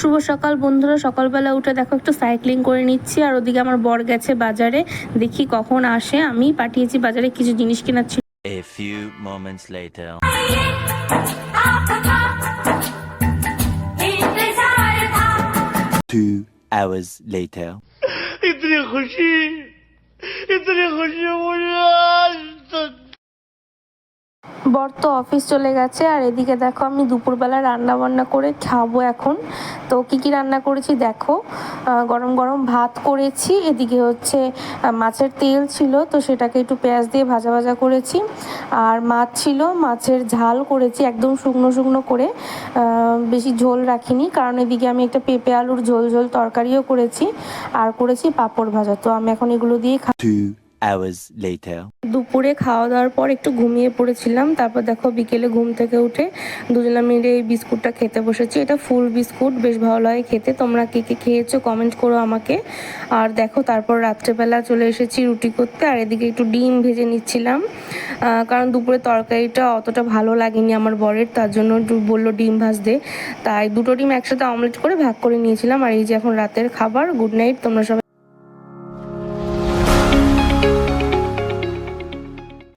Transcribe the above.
শুভ সকাল বন্ধুরা সকালবেলা উঠে দেখো একটু সাইক্লিং করে নিচ্ছি আর ওদিকে আমার বর গেছে বাজারে দেখি কখন আসে আমি পাঠিয়েছি বাজারে কিছু জিনিস কেনার ছিল A few moments later. Two hours later. इतनी खुशी इतनी खुशी मुझे आज तक বর তো অফিস চলে গেছে, আর এদিকে দেখো আমি দুপুরবেলা রান্না বান্না করে খাব এখন। তো কি কি রান্না করেছি দেখো গরম গরম ভাত করেছি, এদিকে হচ্ছে মাছের তেল ছিল, তো সেটাকে একটু পেঁয়াজ দিয়ে ভাজা ভাজা করেছি। আর মাছ ছিল, মাছের ঝাল করেছি একদম শুকনো শুকনো করে বেশি ঝোল রাখিনি, কারণ এদিকে আমি একটা পেঁপে আলুর ঝোল ঝোল তরকারিও করেছি, আর করেছি পাঁপড় ভাজা। তো আমি এখন এগুলো দিয়ে খা Two hours later. দুপুরে খাওয়া দাওয়ার পর একটু ঘুমিয়ে পড়েছিলাম। তারপর দেখো বিকেলে ঘুম থেকে উঠে দুজনে মিলে এই বিস্কুটটা খেতে বসেছি। এটা ফুল বিস্কুট, বেশ ভালো লাগে খেতে। তোমরা কে কে খেয়েছো কমেন্ট করো আমাকে। আর দেখো তারপর রাত্রেবেলা চলে এসেছি রুটি করতে। আর এদিকে একটু ডিম ভেজে নিচ্ছিলাম। কারণ দুপুরে তরকারিটা অতটা ভালো লাগেনি আমার বরের। তার জন্য একটু বলল ডিম ভাজতে। তাই দুটো ডিম একসাথে অমলেট করে ভাগ করে নিয়েছিলাম। আর এই যে এখন রাতের খাবার গুড নাইট তোমরা সবাই